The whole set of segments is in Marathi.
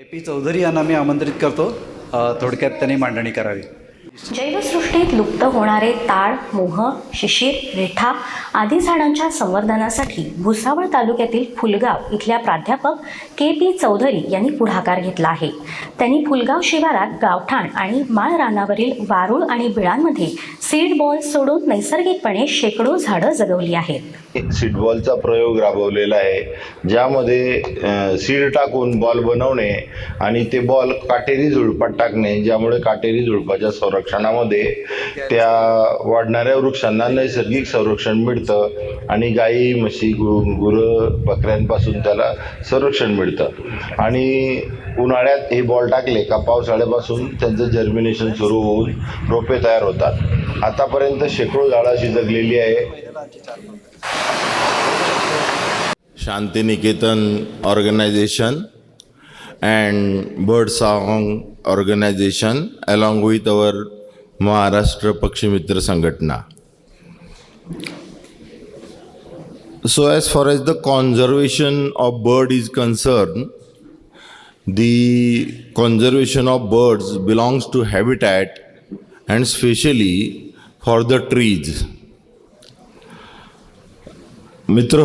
ए पी चौधरी यांना मी आमंत्रित करतो. थोडक्यात त्यांनी मांडणी करावी. जैवसृष्टीत लुप्त होणारे ताळ मोह शिशीर रेठा आदी झाडांच्या संवर्धनासाठी भुसावळ तालुक्यातील फुलगाव इथल्या प्राध्यापक के पी चौधरी यांनी पुढाकार घेतला आहे. त्यांनी फुलगाव शिवारात गावठाण आणि माळ रानावरील वारूळ आणि बिळांमध्ये सीड बॉल सोडून नैसर्गिकपणे शेकडो झाडं जगवली आहेत. सीड बॉलचा प्रयोग राबवलेला आहे ज्यामध्ये सीड टाकून बॉल बनवणे आणि ते बॉल काटेरी झुडपात टाकणे ज्यामुळे काटेरी झुडपाच्या संरक्षणामध्ये त्या वाढणाऱ्या वृक्षांना नैसर्गिक संरक्षण मिळतं आणि गाई म्हशी गु गुरं बकऱ्यांपासून त्याला संरक्षण मिळतं. आणि उन्हाळ्यात हे बॉल टाकले का पावसाळ्यापासून त्यांचं जर्मिनेशन सुरू होऊन रोपे तयार होतात. आतापर्यंत शेकडो झाडं अशी जगलेली आहे. Shantiniketan organization And bird song organisation along with our Maharashtra पक्षीमित्र संघटना So as far as the conservation of bird is concerned, the conservation of birds belongs to habitat and specially for the trees. मित्र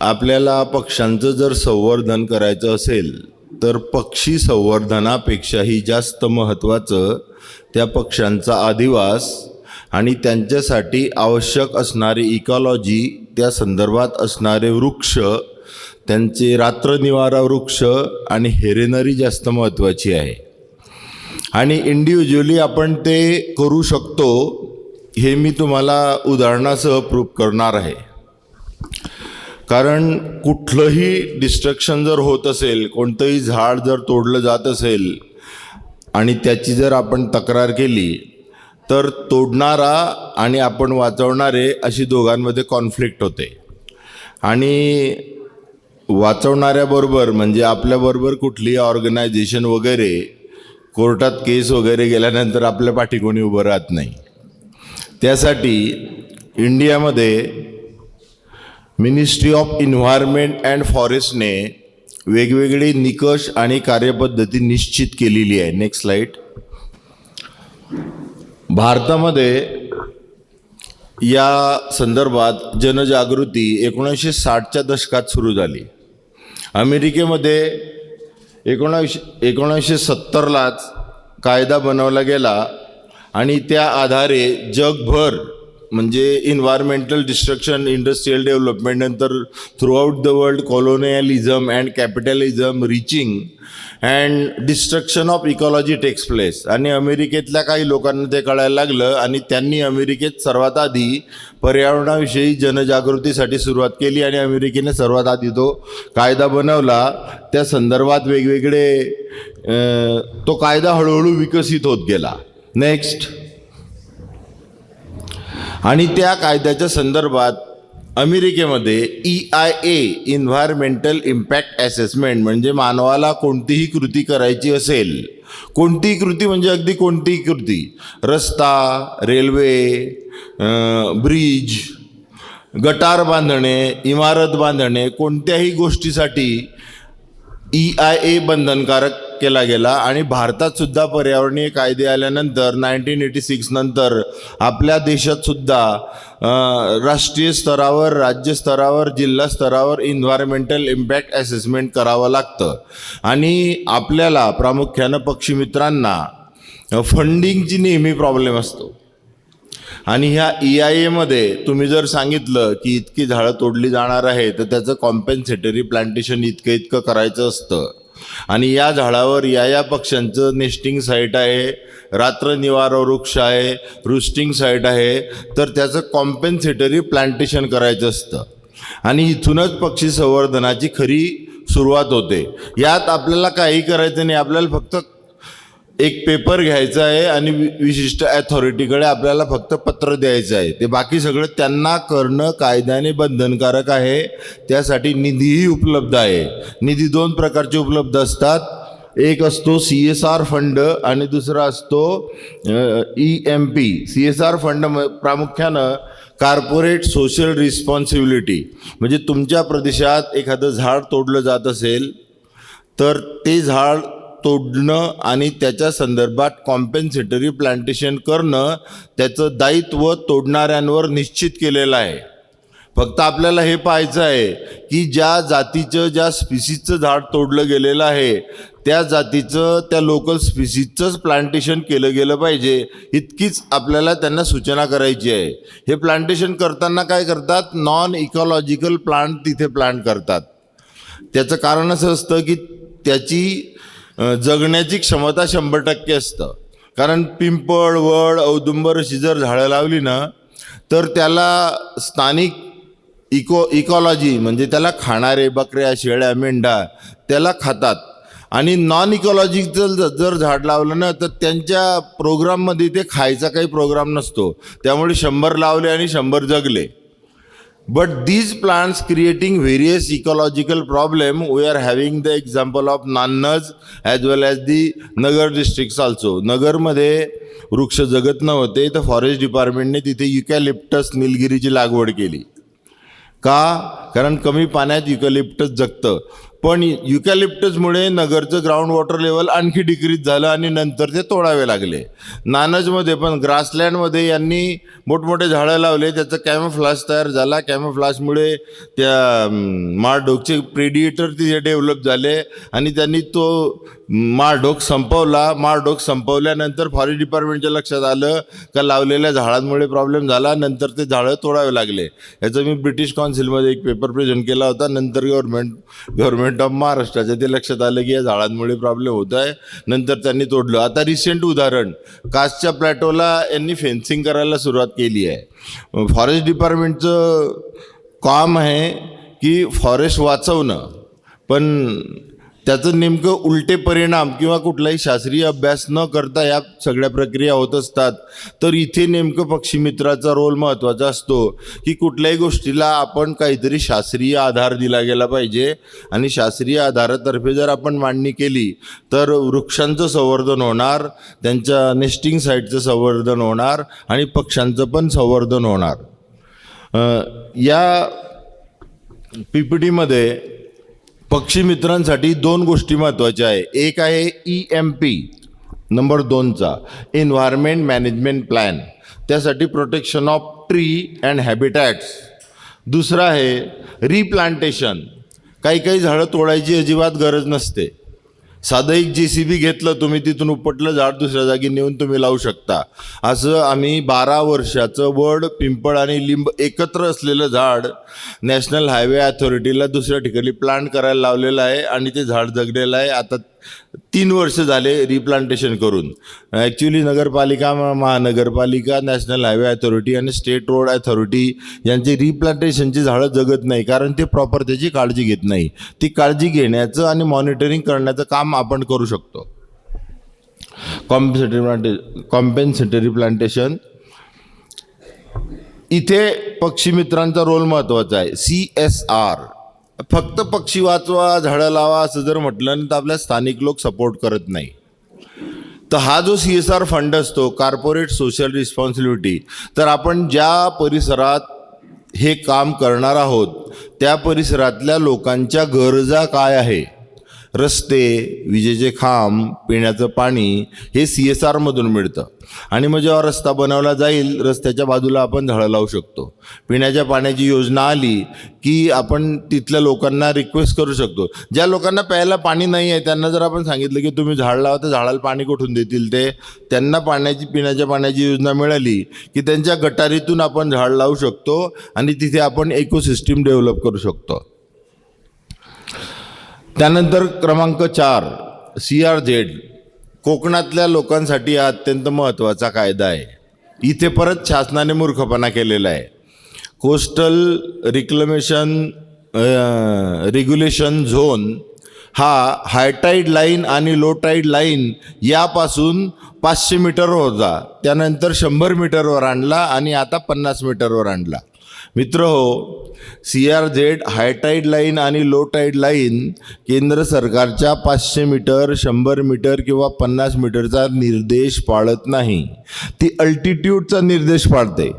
आपल्याला पक्ष्यांचं जर संवर्धन करायचं असेल तर पक्षी संवर्धनापेक्षाही जास्त महत्त्वाचं त्या पक्ष्यांचा अधिवास आणि त्यांच्यासाठी आवश्यक असणारी इकॉलॉजी त्या संदर्भात असणारे वृक्ष त्यांचे रात्रनिवारा वृक्ष आणि हेरेनरी जास्त महत्त्वाची आहे. आणि इंडिव्हिज्युअली आपण ते करू शकतो हे मी तुम्हाला उदाहरणासह प्रूफ करणार आहे. कारण कुठलंही डिस्ट्रक्शन जर होत असेल कोणतंही झाड जर तोडलं जात असेल आणि त्याची जर आपण तक्रार केली तर तोडणारा आणि आपण वाचवणारे अशी दोघांमध्ये कॉन्फ्लिक्ट होते. आणि वाचवणाऱ्याबरोबर म्हणजे आपल्याबरोबर कुठली ऑर्गनायझेशन वगैरे कोर्टात केस वगैरे गेल्यानंतर आपल्या पाठी कोणी उभं राहत नाही. त्यासाठी इंडियामध्ये मिनिस्ट्री ऑफ इन्व्हायरमेंट अँड फॉरेस्टने वेगवेगळे निकष आणि कार्यपद्धती निश्चित केलेली आहे. नेक्स्ट स्लाईड भारतामध्ये या संदर्भात जनजागृती एकोणीसशे साठच्या दशकात सुरू झाली. अमेरिकेमध्ये एकोणावीसशे एकोणीसशे सत्तरलाच कायदा बनवला गेला आणि त्या आधारे जगभर म्हणजे इन्व्हायरमेंटल डिस्ट्रक्शन इंडस्ट्रियल डेव्हलपमेंट नंतर throughout the world colonialism and capitalism reaching and destruction of ecology takes place आणि अमेरिकेतल्या काही लोकांना ते कळायला लागलं आणि त्यांनी अमेरिकेत सर्वात आधी पर्यावरणाविषयी जनजागृतीसाठी सुरुवात केली आणि अमेरिकेने सर्वात आधी तो कायदा बनवला. त्या संदर्भात वेगवेगळे तो कायदा हळूहळू विकसित होत गेला. नेक्स्ट आणि त्या कायद्याच्या संदर्भात अमेरिकेमध्ये E I A environmental impact assessment म्हणजे मानवाला कोणतीही कृती करायची असेल कोणतीही कृती म्हणजे अगदी कोणतीही कृती रस्ता रेल्वे ब्रिज गटार बांधणे इमारत बांधणे कोणत्याही गोष्टीसाठी ई आय ए बंधनकारक केला गेला आणि भारतातसुद्धा पर्यावरणीय कायदे आल्यानंतर नाईन्टीन एटी सिक्स नंतर आपल्या देशात सुद्धा राष्ट्रीय स्तरावर राज्य स्तरावर जिल्हा स्तरावर इन्व्हायरमेंटल इम्पॅक्ट असेसमेंट करावं लागतं. आणि आपल्याला प्रामुख्यानं पक्षीमित्रांना फंडिंगची नेहमी प्रॉब्लेम असतो. आणि ह्या ई आय एमध्ये तुम्ही जर सांगितलं की इतकी झाडं तोडली जाणार आहे तर त्याचं कॉम्पेन्सेटरी प्लांटेशन इतकं इतकं करायचं असतं. आणि या झाडावर या या पक्ष्यांचं नेस्टिंग साईट आहे रात्र निवारा वृक्ष आहे रुस्टिंग साईट आहे तर त्याचं कॉम्पेन्सेटरी प्लांटेशन करायचं असतं. आणि इथूनच पक्षी संवर्धनाची खरी सुरुवात होते. यात आपल्याला काही करायचं नाही आपल्याला फक्त एक पेपर घ्यायचा आहे आणि वि- विशिष्ट ॲथॉरिटीकडे आपल्याला फक्त पत्र द्यायचं आहे. ते बाकी सगळं त्यांना करणं कायद्याने बंधनकारक आहे. त्यासाठी निधीही उपलब्ध आहे. निधी दोन प्रकारचे उपलब्ध असतात. एक असतो सी एस आर फंड आणि दुसरा असतो E M P C S R fund म- प्रामुख्यानं कार्पोरेट सोशल रिस्पॉन्सिबिलिटी म्हणजे तुमच्या प्रदेशात एखादं झाड तोडलं जात असेल तर ते झाड तोडणं आणि त्याच्या संदर्भात कॉम्पेन्सेटरी प्लांटेशन करणं त्याचं दायित्व तोडणाऱ्यांवर निश्चित केलेलं आहे. फक्त आपल्याला हे पाहायचं आहे की ज्या जातीचं ज्या स्पिसीजचं झाड तोडलं गेलेलं आहे त्या जातीचं त्या लोकल स्पिसीजचंच प्लांटेशन केलं गेलं पाहिजे इतकीच आपल्याला त्यांना सूचना करायची आहे. हे प्लांटेशन करताना काय करतात? नॉन इकॉलॉजिकल प्लांट तिथे प्लांट करतात. त्याचं कारण असं असतं की त्याची जगण्याची क्षमता शंभर टक्के असतं. कारण पिंपळ वड औदुंबर अशी जर झाडं लावली ना तर त्याला स्थानिक इको इकॉलॉजी म्हणजे त्याला खाणारे बकऱ्या शेळ्या मेंढा त्याला खातात. आणि नॉन इकॉलॉजिकल जर झाड लावलं ना तर त्यांच्या प्रोग्राममध्ये ते खायचा काही प्रोग्राम नसतो. त्यामुळे शंभर लावले आणि शंभर जगले. But these plants creating various ecological problem, we are having the example of Nannas as well as the Nagar districts also. नगरमध्ये वृक्ष जगत नव्हते तर फॉरेस्ट डिपार्टमेंटने तिथे युकॅलिप्टस निलगिरीची लागवड केली का कारण कमी पाण्यात युकॅलिप्टस जगतं. पण युकॅलिप्टसमुळे नगरचं ग्राउंड वॉटर लेवल आणखी डिक्रीज झालं आणि नंतर ते तोडावे लागले. नानजमध्ये पण ग्रासलँडमध्ये यांनी मोठमोठे झाडं लावले. त्याचा कॅमोफ्लाश तयार झाला. कॅमोफ्लाशमुळे त्या माळढोकचे प्रेडिएटर तिथे डेव्हलप झाले आणि त्यांनी तो माळढोक संपवला. माळढोक संपवल्यानंतर फॉरेस्ट डिपार्टमेंटच्या लक्षात आलं का लावलेल्या झाडांमुळे प्रॉब्लेम झाला. नंतर ते झाडं तोडावे लागले. याचं मी ब्रिटिश काउन्सिलमध्ये एक पेपर प्रेझेंट केला होता नंतर गव्हर्नमेंट गव्हर्नमेंट ऑफ महाराष्ट्राच्या ते लक्षात आलं की या झाडांमुळे प्रॉब्लेम होत आहे. नंतर त्यांनी तोडलं. आता रिसेंट उदाहरण कासच्या प्लॅटोला यांनी फेन्सिंग करायला सुरुवात केली आहे. फॉरेस्ट डिपार्टमेंटचं काम आहे की फॉरेस्ट वाचवणं. पण त्याचं नेमकं उलटे परिणाम किंवा कुठलाही शास्त्रीय अभ्यास न करता या सगळ्या प्रक्रिया होत असतात. तर इथे नेमकं पक्षीमित्राचा रोल महत्त्वाचा असतो की कुठल्याही गोष्टीला आपण काहीतरी शास्त्रीय आधार दिला गेला पाहिजे. आणि शास्त्रीय आधारातर्फे जर आपण मांडणी केली तर वृक्षांचं संवर्धन होणार त्यांच्या नेस्टिंग साईटचं संवर्धन होणार आणि पक्ष्यांचं पण संवर्धन होणार. या पी पी टीमध्ये पक्षी मित्रांसाठी दोन गोष्टी महत्त्वाच्या आहे. एक आहे ई एम पी नंबर दोनचा एन्व्हायरमेंट मॅनेजमेंट प्लॅन त्यासाठी protection of tree and habitats दुसरं आहे रिप्लांटेशन काही काही झाडं तोडायची अजिबात गरज नसते. साधं एक जे सी बी घेतलं तुम्ही तिथून उपटलं झाड दुसऱ्या जागी नेऊन तुम्ही लावू शकता. असं आम्ही बारा वर्षाचं वड पिंपळ आणि लिंब एकत्र असलेलं झाड नॅशनल हायवे अथॉरिटीला दुसऱ्या ठिकाणी प्लांट करायला लावलेलं आहे आणि ते झाड जगलेलं आहे. आता तीन वर्ष झाले रिप्लांटेशन करून. ॲक्च्युली नगरपालिका महानगरपालिका नॅशनल हायवे अथॉरिटी आणि स्टेट रोड अथॉरिटी यांची रिप्लांटेशनची झाडं जगत नाही. कारण ते प्रॉपर त्याची काळजी घेत नाही. ती काळजी घेण्याचं आणि मॉनिटरिंग करण्याचं काम आपण करू शकतो. कॉम्पेन्सेटरी प्लांटे कॉम्पेन्सेटरी प्लांटेशन इथे पक्षी मित्रांचा रोल महत्त्वाचा आहे. सी एस आर फक्त पक्षी वाचवा झाडं लावा असं जर म्हटलं तर आपल्या स्थानिक लोक सपोर्ट करत नाही. तर हा जो सी एस आर फंड असतो कार्पोरेट सोशल रिस्पॉन्सिबिलिटी तर आपण ज्या परिसरात हे काम करणार आहोत त्या परिसरातल्या लोकांच्या गरजा काय आहे? रस्ते विजेचे खांब पिण्याचं पाणी हे सी एस आरमधून मिळतं. आणि मग जेव्हा रस्ता बनवला जाईल रस्त्याच्या बाजूला आपण झाडं लावू शकतो. पिण्याच्या पाण्याची योजना आली की आपण तिथल्या लोकांना रिक्वेस्ट करू शकतो. ज्या लोकांना प्यायला पाणी नाही आहे त्यांना जर आपण सांगितलं की तुम्ही झाड लावा तर झाडाला पाणी कुठून देतील ते? त्यांना पाण्याची पिण्याच्या पाण्याची योजना मिळाली की त्यांच्या गटारीतून आपण झाड लावू शकतो आणि तिथे आपण इकोसिस्टीम डेव्हलप करू शकतो. त्यानंतर क्रमांक चार सी आर झेड कोकणातल्या लोकांसाठी हा अत्यंत महत्त्वाचा कायदा आहे. इथे परत शासनाने मूर्खपणा केलेला आहे. कोस्टल रिक्लमेशन रेग्युलेशन झोन हा हायटाईड लाईन आणि लो टाईड लाईन यापासून पाचशे मीटरवर होता. त्यानंतर शंभर मीटरवर आणला आणि आता पन्नास मीटरवर आणला. मित्र हो C R Z high tide line आणि लो टाईड लाईन केंद्र सरकारच्या पाचशे मीटर शंभर मीटर किंवा पन्नास मीटरचा निर्देश पाळत नाही. ती अल्टिट्यूडचा निर्देश पाळते.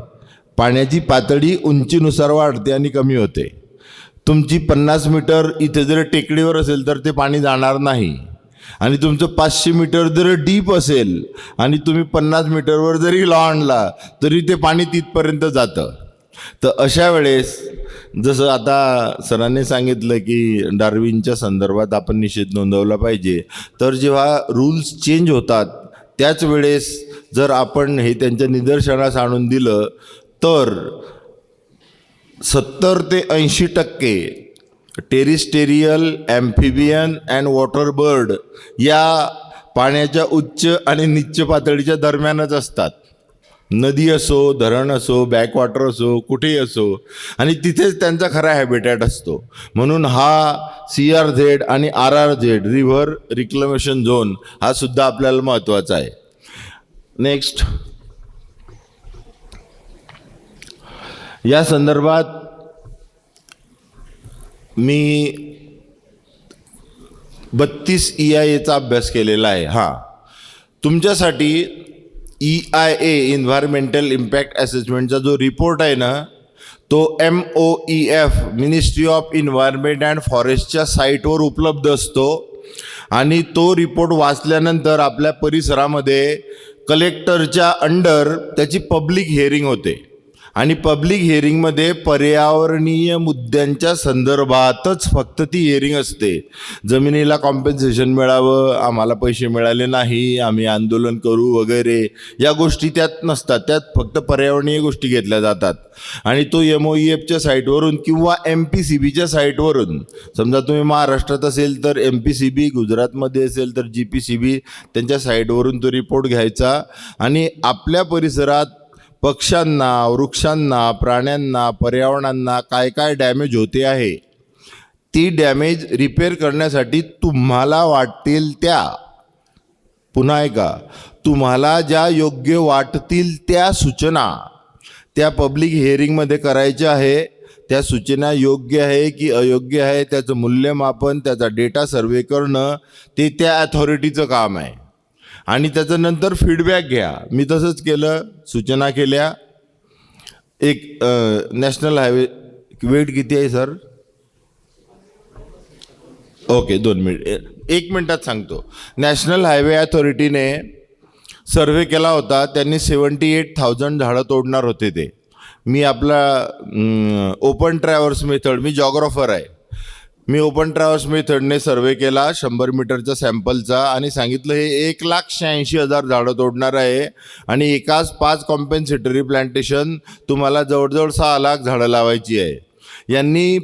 पाण्याची पातळी उंचीनुसार वाढते आणि कमी होते. तुमची पन्नास मीटर इथे जर टेकडीवर असेल तर ते पाणी जाणार नाही. आणि तुमचं पाचशे मीटर जर डीप असेल आणि तुम्ही पन्नास मीटरवर जरी लॉ आणला तरी ते पाणी तिथपर्यंत जातं. तर अशा वेळेस जसं आता सरांनी सांगितलं की डार्विनच्या संदर्भात आपण निषेध नोंदवला पाहिजे तर जेव्हा रूल्स चेंज होतात त्याच वेळेस जर आपण हे त्यांच्या निदर्शनास आणून दिलं तर सत्तर ते ऐंशी टक्के terrestrial amphibian and water bird या पाण्याच्या उच्च आणि निच्च पातळीच्या दरम्यानच असतात. नदी असो धरण असो बॅकवॉटर असो कुठेही असो आणि तिथेच त्यांचा खरा हॅबिटॅट असतो. म्हणून हा सी आर झेड आणि R R Z river reclamation zone हा सुद्धा आपल्याला महत्त्वाचा आहे. नेक्स्ट या संदर्भात मी बत्तीस ई आय एचा अभ्यास केलेला आहे. हां. तुमच्यासाठी E I A environmental impact असेसमेंटचा जो रिपोर्ट आहे ना तो M O E F ministry of environment and फॉरेस्टच्या साईटवर उपलब्ध असतो. आणि तो रिपोर्ट वाचल्यानंतर आपल्या परिसरामध्ये कलेक्टरच्या अंडर त्याची पब्लिक हिअरिंग होते. आणि पब्लिक हिअरिंगमध्ये पर्यावरणीय मुद्द्यांच्या संदर्भातच फक्त ती हिअरिंग असते. जमिनीला कॉम्पेन्सेशन मिळावं आम्हाला पैसे मिळाले नाही आम्ही आंदोलन करू वगैरे या गोष्टी त्यात नसतात. त्यात फक्त पर्यावरणीय गोष्टी घेतल्या जातात. आणि तो एम ओ ई एफच्या साईटवरून किंवा एम पी सी बीच्या साईटवरून समजा तुम्ही महाराष्ट्रात असेल तर एम पी सी बी गुजरातमध्ये असेल तर जी पी सी बी त्यांच्या साईटवरून तो रिपोर्ट घ्यायचा. आणि आपल्या परिसरात पक्ष्यांना वृक्षांना प्राण्यांना पर्यावरणांना काय काय डॅमेज होते आहे? ती डॅमेज रिपेअर करण्यासाठी तुम्हाला वाटतील त्या. पुन्हा ऐका. तुम्हाला ज्या योग्य वाटतील त्या सूचना. त्या पब्लिक हिअरिंगमध्ये करायच्या आहे. त्या सूचना योग्य आहे की अयोग्य आहे? त्याचं मूल्यमापन त्याचा डेटा सर्वे करणं ते त्या अथॉरिटीचं काम आहे. आणि त्याच्यानंतर फीडबॅक घ्या. मी तसंच केलं सूचना केल्या. एक नॅशनल हायवे वेट किती आहे सर? ओके दोन मिनिट. एक मिनटात सांगतो. नॅशनल हायवे अथॉरिटीने सर्व्हे केला होता. त्यांनी सेवन्टी एट थाउजंड झाडं तोडणार होते ते. मी आपला ओपन ट्रॅव्हल्स मेथड मी जॉग्रॉफर आहे. मी ओपन ट्रॅव्हल्स मेथडने सर्वे केला शंभर मीटरच्या सॅम्पलचा आणि सांगितलं हे एक लाख शहाऐंशी हजार झाडं तोडणार आहे. आणि एकाच पाच कॉम्पेन्सेटरी प्लांटेशन तुम्हाला जवळजवळ सहा लाख झाडं लावायची आहे. यांनी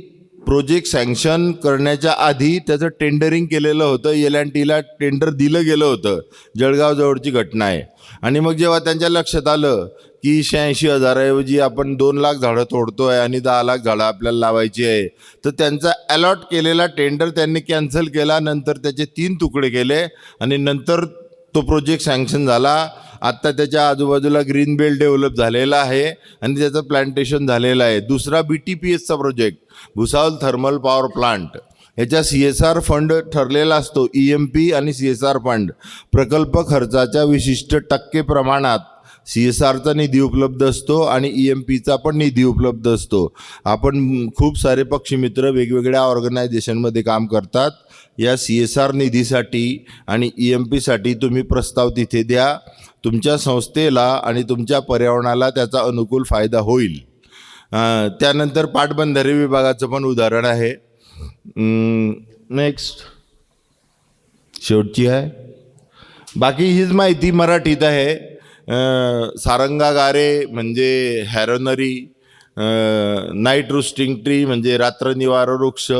प्रोजेक्ट सँक्शन करण्याच्या आधी त्याचं टेंडरिंग केलेलं होतं. एल अँड टीला टेंडर दिलं गेलं होतं. जळगावजवळची घटना आहे. आणि मग जेव्हा त्यांच्या लक्षात आलं की शहाऐंशी हजाराऐवजी आपण दोन लाख झाडं तोडतो आहे आणि दहा लाख झाडं आपल्याला लावायची आहे तर त्यांचा अलॉट केलेला टेंडर त्यांनी कॅन्सल केला. नंतर त्याचे तीन तुकडे केले आणि नंतर तो प्रोजेक्ट सँक्शन झाला. आत्ता त्याच्या आजूबाजूला ग्रीन बेल्ट डेव्हलप झालेला आहे आणि त्याचं प्लांटेशन झालेलं आहे. दुसरा B T P एसचा project Bhusawal thermal power plant. ह्याच्या सी एस आर फंड ठरलेला असतो. ई एम पी आणि सी एस आर फंड. प्रकल्प खर्चाच्या विशिष्ट टक्के प्रमाणात सी एस आरचा निधी उपलब्ध असतो आणि ई एम पीचा पण निधी उपलब्ध असतो. आपण खूप सारे पक्षीमित्र वेगवेगळ्या ऑर्गनायझेशनमध्ये काम करतात. या सी एस आर निधीसाठी आणि ई एम पीसाठी तुम्ही प्रस्ताव तिथे द्या. तुमच्या संस्थेला आणि तुमच्या पर्यावरणाला त्याचा अनुकूल फायदा होईल. त्यानंतर पाटबंधारे विभागाचं पण उदाहरण आहे. नेक्स्ट शेवटची आहे. बाकी हीच माहिती मराठीत आहे. सारंगा गारे म्हणजे हॅरोनरी नाईट रुस्टिंग ट्री म्हणजे रात्रनिवार वृक्ष.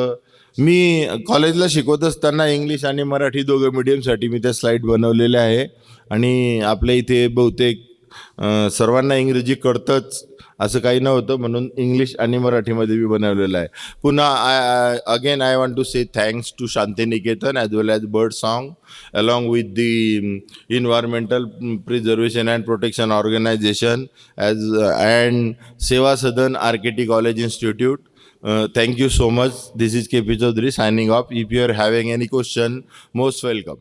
मी कॉलेजला शिकवत असताना इंग्लिश आणि मराठी दोघं मीडियमसाठी मी त्या स्लाईड बनवलेल्या आहे. आणि आपल्या इथे बहुतेक सर्वांना इंग्रजी कळतंच. असं काही नव्हतं म्हणून इंग्लिश आणि मराठीमध्ये मी बनवलेलं आहे. पुन्हा I again I want to say thanks to Shantiniketan as well as bird song along with the environmental preservation and protection organization as and Seva Sadan आर्किटी college institute thank you so much this is K P Chaudhari signing off if you are having any question most welcome